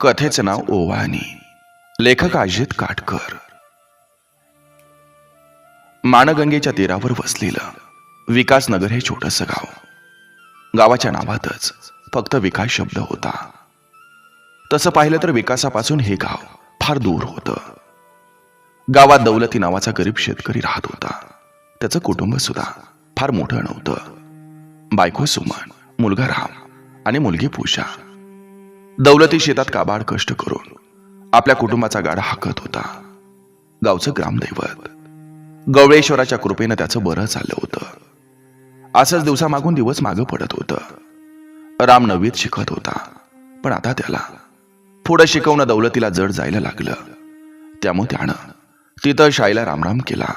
कथेचं नाव ओवाळणी लेखक अजित काटकर. माणगंगेच्या तीरावर वसलेलं विकासनगर हे छोटस गाव. गावाच्या नावातच फक्त विकास शब्द होता. तसं पाहिलं तर विकासापासून हे गाव फार दूर होतं. गावात दौलती नावाचा गरीब शेतकरी राहत होता. त्याचं कुटुंब सुद्धा फार मोठं नव्हतं. बायको सुमन मुलगा राम आणि मुलगी पूजा. दौलती शेतात काबाड कष्ट करून आपल्या कुटुंबाचा गाडा हाकत होता. गावचं ग्रामदैवत. गवळेश्वराच्या कृपेनं त्याचं बरं चाललं होतं. असंच दिवसामागून दिवस मागं पडत होतं. राम नववीत शिकत होता पण आता त्याला पुढं शिकवणं दौलतीला जड जायला लागलं. त्यामुळे त्यानं तिथं शाळेला रामराम केला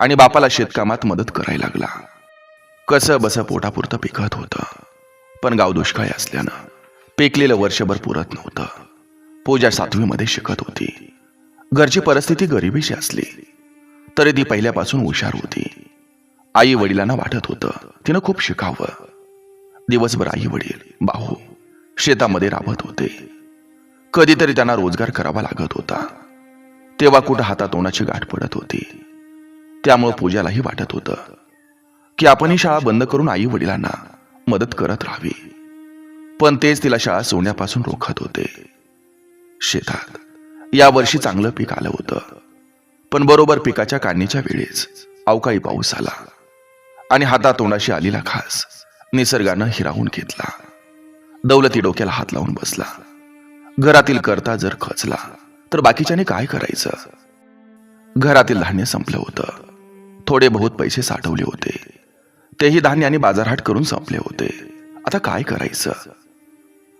आणि बापाला शेतकामात मदत करायला लागला. कसं बसं पोटापुरतं पिकत होतं पण गाव दुष्काळी असल्यानं पिकलेलं वर्षभर पुरत नव्हतं. पूजा सातवीमध्ये शिकत होती. घरची परिस्थिती गरिबीची असली तरी ती पहिल्यापासून हुशार होती. आई वडिलांना वाटत होतं तिनं खूप शिकावं. दिवसभर आई वडील भाऊ शेतामध्ये राबत होते. कधीतरी त्यांना रोजगार करावा लागत होता. तेव्हा कुठं हातातोंडाची गाठ पडत होती. त्यामुळं पूजालाही वाटत होतं की आपण ही शाळा बंद करून आई वडिलांना मदत करत राहावी. पण तेच तिला शाळा सोडण्यापासून रोखत होते. शेतात या वर्षी चांगलं पीक आलं होतं. पण बरोबर पिकाच्या काढणीच्या वेळेस अवकाळी पाऊस आला. आणि हातातोंडाशी आलेला खास निसर्गानं हिरावून घेतला. दौलती डोक्याला हात लावून बसला. घरातील करता जर खचला तर बाकीच्याने काय करायचं? घरातील धान्य संपलं होतं. थोडे बहुत पैसे साठवले होते. तेही धान्य आणि बाजारहाट करून संपले होते. आता काय करायचं?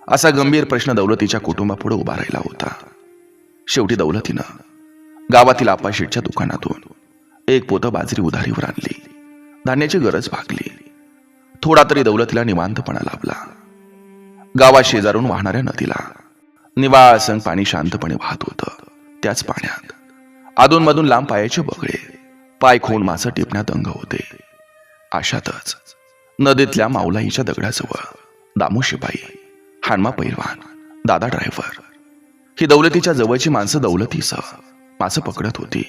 असा गंभीर प्रश्न दौलतीच्या कुटुंबापुढे उभा राहिला होता. शेवटी दौलतीनं गावातील आपाशीटच्या दुकानातून एक पोतं बाजरी उधारीवर आणली. धान्याची गरज भागली. थोडा तरी दौलतीला निवांतपणा लाभला. गावात शेजारून वाहणाऱ्या नदीला निवाळसंग पाणी शांतपणे वाहत होतं. त्याच पाण्यात अधूनमधून लांब पायाचे बगळे पाय खून मासं टिपण्यात अंग होते. अशातच नदीतल्या माऊलाईच्या दगडाजवळ दामू शिपाई हाणमा पैलवान दादा ड्रायव्हर ही दौलतीच्या जवळची माणसं दौलतीस मासं पकडत होती.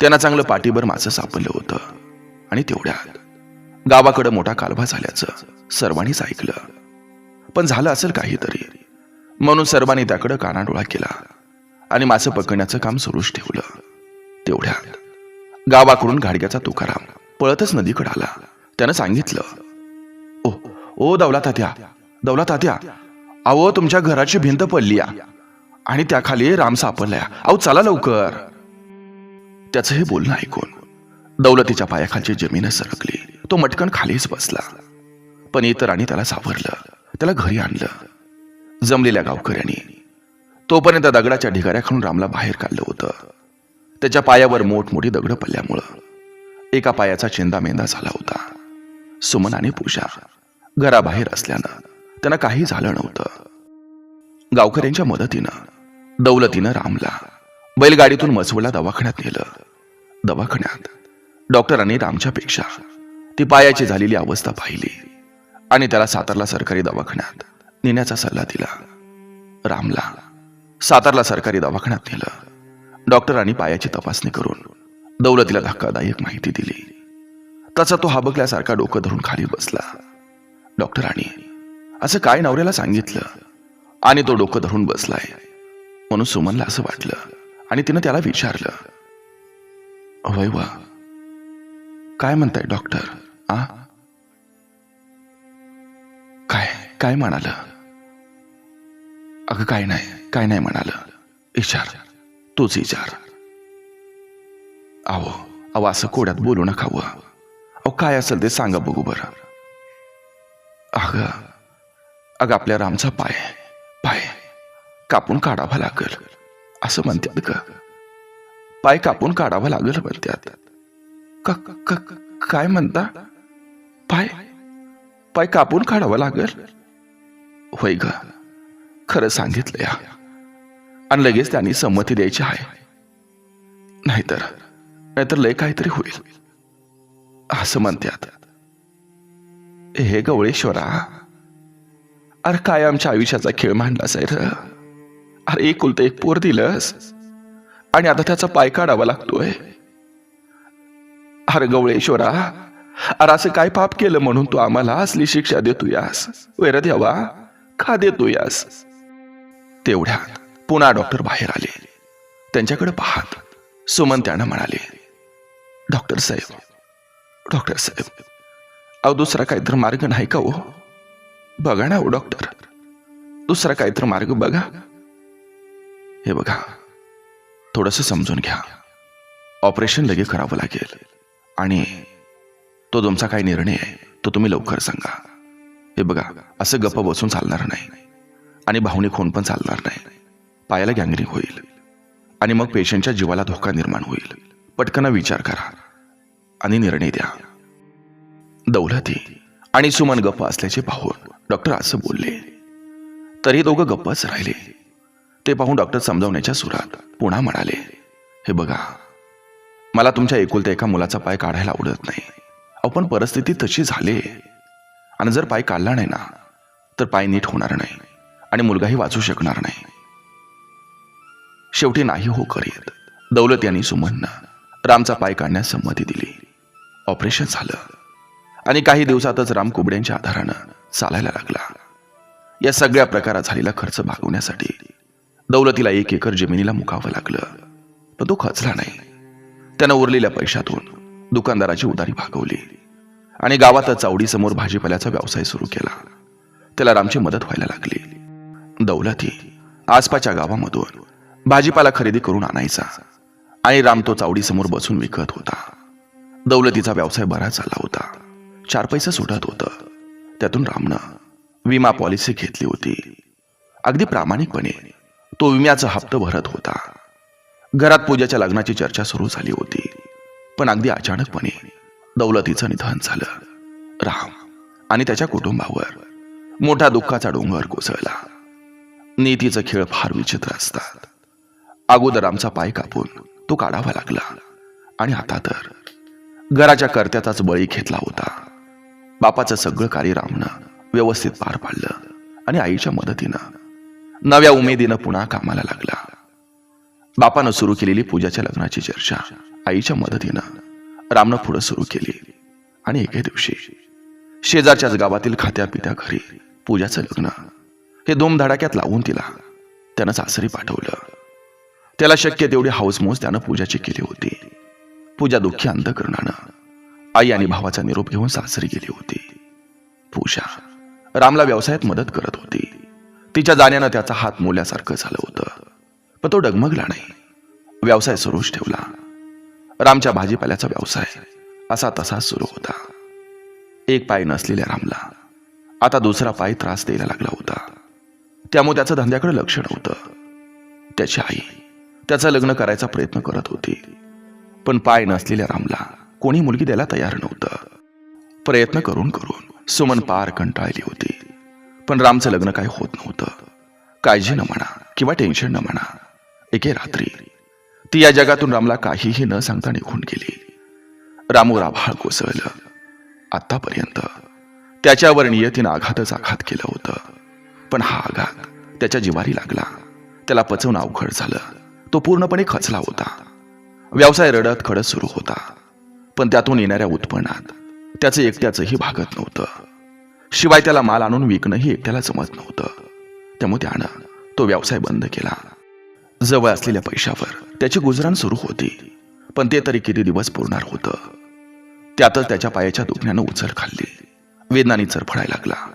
त्यांना चांगलं पाठीभर मासं सापडलं होतं. आणि तेवढ्यात गावाकडं मोठा कालवा झाल्याचं सर्वांनीच ऐकलं. पण झालं असेल काहीतरी. म्हणून सर्वांनी त्याकडं कानाडोळा केला आणि मासं पकडण्याचं काम सुरूच ठेवलं. तेवढ्यात गावाकडून गाडग्याचा तुकाराम पळतच नदीकडे आला. त्यानं सांगितलं ओ ओ दौला तात्या दौला तात्या अहो तुमच्या घराची भिंत पडली आणि त्याखाली राम सापडलाय अहो चला लवकर. त्याचं हे बोलणं ऐकून दौलतीच्या पायाखालची जमीन सरकली. तो मटकन खालीच बसला. पण इतरांनी त्याला सावरलं. त्याला घरी आणलं. जमलेल्या गावकऱ्यांनी. तोपर्यंत दगडाच्या ढिगाऱ्याखालून रामला बाहेर काढलं होतं. त्याच्या पायावर मोठमोठी दगडं पडल्यामुळं एका पायाचा चेंदा मेंदा झाला होता. सुमन आणि पूजा घराबाहेर असल्यानं त्यांना काही झालं नव्हतं. गावकऱ्यांच्या मदतीनं दौलतीनं रामला बैलगाडीतून मसवडला दवाखान्यात नेलं. दवाखान्यात डॉक्टरांनी रामच्या पेक्षा ती पायाची झालेली अवस्था पाहिली आणि त्याला सातारला सरकारी दवाखान्यात नेण्याचा सल्ला दिला. रामला सातारला सरकारी दवाखान्यात नेलं. डॉक्टरांनी पायाची तपासणी करून दौलतीला धक्कादायक माहिती दिली. तसा तो हाबकल्यासारखा डोकं धरून खाली बसला. डॉक्टरांनी असं काय नवऱ्याला सांगितलं? आणि तो डोकं धरून बसलाय. म्हणून सुमनला असं वाटलं. आणि तिनं त्याला विचारलं. वय वा काय म्हणताय डॉक्टर? आ? काय काय म्हणाल? अगं काय नाही काय नाही म्हणाल. विचार तूच विचार. अहो अहो असं कोड्यात बोलू नका व. अहो काय असेल ते सांगा बघू बरं. अगं अग आपल्या रामचा पाय पाय कापून काढावा लागल असं म्हणतात का पाय कापून काढावा लागल म्हणतात. काय म्हणता? पाय पाय कापून काढावा लागल? होय ग खरं सांगितलं या. आणि लगेच त्यांनी संमती द्यायची आहे नाहीतर नाहीतर लय काहीतरी होईल. असं म्हणतात. हे गवळेश्वरा अरे काय आमच्या आयुष्याचा खेळ मांडलास आहे र? अरे एकुलतं एक पोर दिलंस. आणि आता त्याचा पाय काढावा लागतोय. अरे गवळेश्वरा अरे असं काय पाप केलं म्हणून तू आम्हाला असली शिक्षा देतो यास वैर देवा का देतो यास तेवढ्या पुन्हा डॉक्टर बाहेर आले. त्यांच्याकडे पाहत सुमन त्यानं म्हणाले डॉक्टर साहेब डॉक्टर साहेब अहो दुसरा काहीतरी मार्ग नाही का हो? बघा ना हो, डॉक्टर दुसरा काहीतरी मार्ग बघा. हे बघा. थोडंसं समजून घ्या. ऑपरेशन लगे करावं लागेल. आणि तो तुमचा काय निर्णय आहे तो तुम्ही लवकर सांगा. हे बघा असं गप्प बसून चालणार नाही. आणि भावनिक होऊन पण चालणार नाही. पायाला गँगरिंग होईल. आणि मग पेशंटच्या जीवाला धोका निर्माण होईल. पटकन विचार करा. आणि निर्णय द्या. दौलती आणि सुमन गप्प असल्याचे पाहून डॉक्टर असं बोलले. तरी दोघं गप्पच राहिले. ते पाहून डॉक्टर समजावण्याच्या सुरात पुन्हा म्हणाले हे बघा मला तुमच्या एकुलत्या एका मुलाचा पाय काढायला आवडत नाही. आपण परिस्थिती तशी झाली. आणि जर पाय काढला नाही ना तर पाय नीट होणार नाही आणि मुलगाही वाचू शकणार नाही. शेवटी नाही हो करीत. दौलत यांनी सुमननं रामचा पाय काढण्यास संमती दिली. ऑपरेशन झालं. आणि काही दिवसातच राम कुबड्यांच्या आधारानं चालायला लागला. या सगळ्या प्रकारात झालेला खर्च भागवण्यासाठी दौलतीला एक एकर जमिनीला मुकावं लागलं. पण तो खचला नाही. त्यानं उरलेल्या पैशातून दुकानदाराची उदारी भागवली आणि गावातच चावडीसमोर भाजीपाल्याचा व्यवसाय सुरू केला. त्याला रामची मदत व्हायला लागली. दौलती आसपासच्या गावामधून भाजीपाला खरेदी करून आणायचा आणि राम तो चावडीसमोर बसून विकत होता. दौलतीचा व्यवसाय बराच झाला होता. चार पैसे सुटत होतं. त्यातून रामनं विमा पॉलिसी घेतली होती. अगदी प्रामाणिकपणे तो विम्याचा हप्ता भरत होता. घरात पूजाच्या लग्नाची चर्चा सुरू झाली होती. पण अगदी अचानकपणे दौलतीचं निधन झालं. राम आणि त्याच्या कुटुंबावर मोठा दुःखाचा डोंगर कोसळला. नीतीचं खेळ फार विचित्र असतात. अगोदर आमचा पाय कापून तो काढावा लागला आणि आता तर घराच्या कर्त्याचाच बळी घेतला होता. बापाचं सगळं कार्य रामनं व्यवस्थित पार पाडलं आणि आईच्या मदतीनं. नव्या उमेदीनं पुन्हा कामाला लागला. बापानं सुरू केलेली पूजाच्या लग्नाची चर्चा आईच्या मदतीनं रामनं पुढं सुरू केली. आणि एके दिवशी शेजारच्याच गावातील खात्या पित्या घरी पूजाचं लग्न हे धूमधडाक्यात लावून तिला त्यानं सासरी पाठवलं. त्याला शक्य तेवढी हाऊसमोज त्यानं पूजाची केली होती. पूजा दुःखी अंधकरणानं आई आणि भावाचा निरोप घेऊन सासरी गेली होती. पूजा रामला व्यवसायात मदत करत होती. तिच्या जाण्यानं त्याचा हात मोल्यासारखं झालं होतं. पण तो डगमगला नाही. व्यवसाय सुरूच ठेवला. रामच्या भाजीपाल्याचा व्यवसाय असा तसा सुरू होता. एक पाय नसलेल्या रामला आता दुसरा पाय त्रास द्यायला लागला होता. त्यामुळे त्याचं धंद्याकडे लक्ष नव्हतं. त्याची आई त्याचं लग्न करायचा प्रयत्न करत होती. पण पाय नसलेल्या रामला कोणी मुलगी द्यायला तयार नव्हतं. प्रयत्न करून करून सुमन पार कंटाळली होती. पण रामचं लग्न काही होत नव्हतं. काळजी न म्हणा किंवा टेन्शन न म्हणा. एके रात्री ती या जगातून रामला काहीही न सांगता निघून गेली. रामू राभाळ कोसळलं. आतापर्यंत त्याच्यावर नियतीनं आघातच आघात केलं होतं. पण हा आघात त्याच्या जिवारी लागला. त्याला पचवणं अवघड झालं. तो पूर्णपणे खचला होता. व्यवसाय रडत खडत सुरू होता. पण त्यातून येणाऱ्या उत्पन्नात. त्याचं एकट्याचंही भागत नव्हतं. शिवाय त्याला माल आणून विकणंही एकट्याला जमत नव्हतं. त्यामुळे त्यानं तो व्यवसाय बंद केला. जवळ असलेल्या पैशावर त्याची गुजराण सुरू होती. पण ते तरी किती दिवस पुरणार होतं? त्यातच त्याच्या पायाच्या दुखण्यानं उचल खाल्ली. वेदनानी चरफडायला लागला.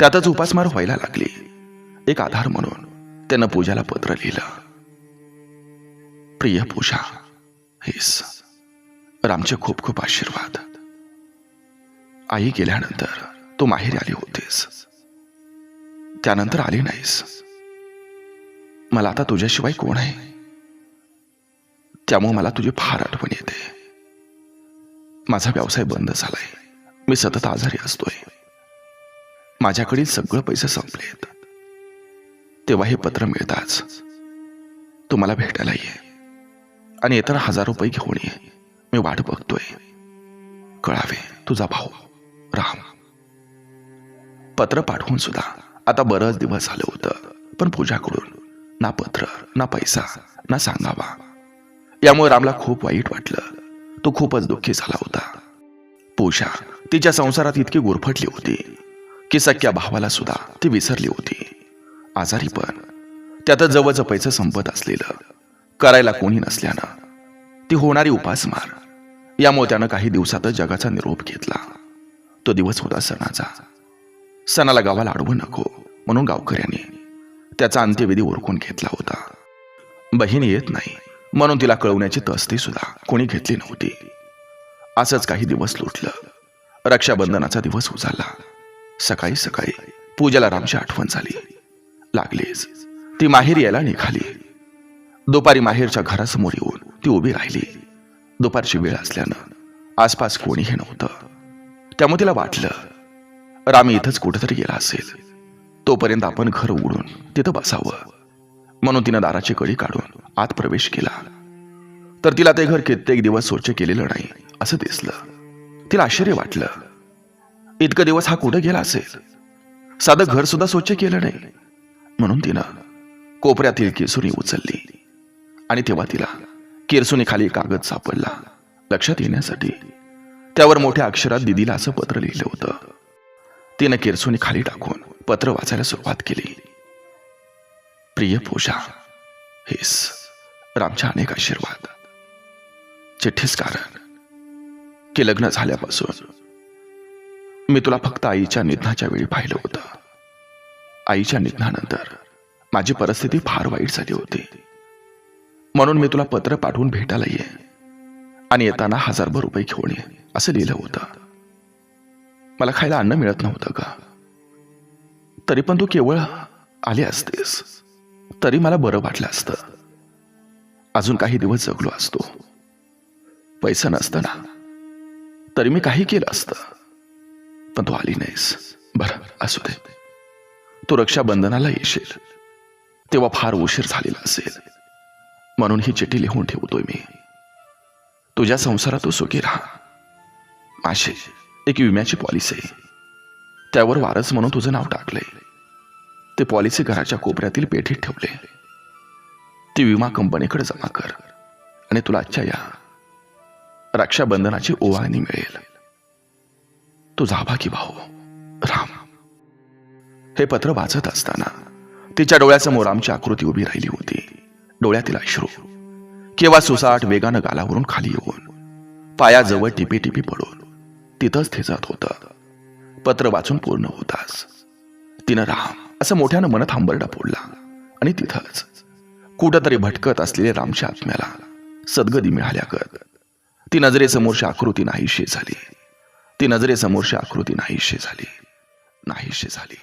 त्यातच उपासमार व्हायला लागली. एक आधार म्हणून त्यानं पूजाला पत्र लिहिलं. प्रिय पूजा हेस रामचे खूप खूप आशीर्वाद. आई गेल्यानंतर तू माहेरी आली होतीस. त्यानंतर आली नाहीस. मला आता तुझ्याशिवाय कोण आहे? त्यामुळे मला तुझी फार आठवण येते. माझा व्यवसाय बंद झालाय. मी सतत आजारी असतोय. माझ्याकडील सगळं पैसे संपलेत तेव्हा हे पत्र मिळताच तुम्हाला भेटायला ये. आणि इतर हजार रुपये घेऊन ये. मी वाट बघतोय कळावे तुझा भाऊ राम पत्र पाठवून सुद्धा आता बरंच दिवस झालं होतं पण पूजाकडून ना पत्र ना पैसा ना सांगावा यामुळे रामला खूप वाईट वाटलं तो खूपच दुःखी झाला होता पूजा तिच्या संसारात इतकी गुरफटली होती की सख्या भावाला सुद्धा ती विसरली होती आजारी पण त्यात जवळचं पैसे संपत असलेलं करायला कोणी नसल्यानं ती होणारी उपासमार यामुळे त्यानं काही दिवसातच जगाचा निरोप घेतला. तो दिवस होता सणाचा. सणाला गावाला अडवू नको म्हणून गावकऱ्यांनी त्याचा अंत्यविधी ओळखून घेतला होता. बहीण येत नाही म्हणून तिला कळवण्याची तस्ती सुद्धा कोणी घेतली नव्हती. असंच काही दिवस लुटलं. रक्षाबंधनाचा दिवस उजाला. सकाळी सकाळी पूजाला रामची आठवण झाली. लागलीच. ती माहेर यायला निघाली. दुपारी माहेरच्या घरासमोर येऊन ती उभी राहिली. दुपारची वेळ असल्यानं आसपास कोणीही नव्हतं. त्यामुळे तिला वाटलं रामी इथंच कुठेतरी गेला असेल. तोपर्यंत आपण घर उघडून तिथं बसावं. म्हणून तिनं दाराची कडी काढून आत प्रवेश केला. तर तिला ते घर कित्येक दिवस स्वच्छ केलेलं नाही असं दिसलं. तिला आश्चर्य वाटलं इतकं दिवस हा कुठं गेला असेल? साधं घर सुद्धा स्वच्छ केलं नाही. म्हणून तिनं कोपऱ्यातील केसुरी उचलली आणि तेव्हा तिला केरसुनी खाली कागद सापडला. लक्षात येण्यासाठी त्यावर मोठ्या अक्षरात दिदीला असं पत्र लिहिलं होतं. तिनं केरसुनी खाली टाकून पत्र वाचायला सुरुवात केली. प्रिय पूजा हेस रामच्या अनेक आशीर्वाद. चिठ्ठीच कारण की लग्न झाल्यापासून मी तुला फक्त आईच्या निधनाच्या वेळी पाहिलं होतं. आईच्या निधनानंतर माझी परिस्थिती फार वाईट झाली होती. म्हणून मी तुला पत्र पाठवून भेटायला ये. आणि येताना हजारभर रुपये घेऊन ये असं लिहिलं होतं. मला खायला अन्न मिळत नव्हतं का तरी पण तू केवळ आले असतेस. तरी मला बरं वाटलं असतं. अजून काही दिवस जगलो असतो. पैसा नसताना. तरी मी काही केलं असतं. पण तू आली नाहीस. बरं असू दे. तू रक्षाबंधनाला येशील. तेव्हा फार उशीर झालेला असेल. म्हणून ही चिठी लिहून ठेवतोय मी. तुझ्या संसारात तू सुखी राहा. माझी एक विम्याची पॉलिसी आहे. त्यावर वारस म्हणून तुझं नाव टाकलंय. ते पॉलिसी घराच्या कोपऱ्यातील पेठीत ठेवले. ती विमा कंपनीकडे जमा कर आणि तुला आजच्या या रक्षाबंधनाची ओवाळणी मिळेल. तुझा की भाऊ राम. हे पत्र वाचत असताना तिच्या डोळ्यासमोर आमची आकृती उभी राहिली होती. डोळ्यातील अश्रू केव्हा सुसाट वेगानं गालावरून खाली येऊन पायाजवळ टिपी टिपी पडून तिथंच ते होत. होतं पत्र वाचून पूर्ण होताच. तिनं राम असं मोठ्यानं मनात हांबरडा फोडला आणि तिथंच कुठंतरी भटकत असलेल्या रामच्या आत्म्याला सद्गती मिळाल्यागत ती नजरेसमोरची आकृती नाहीशी झाली. ती नजरेसमोरची आकृती नाहीशी झाली. नाहीशी झाली.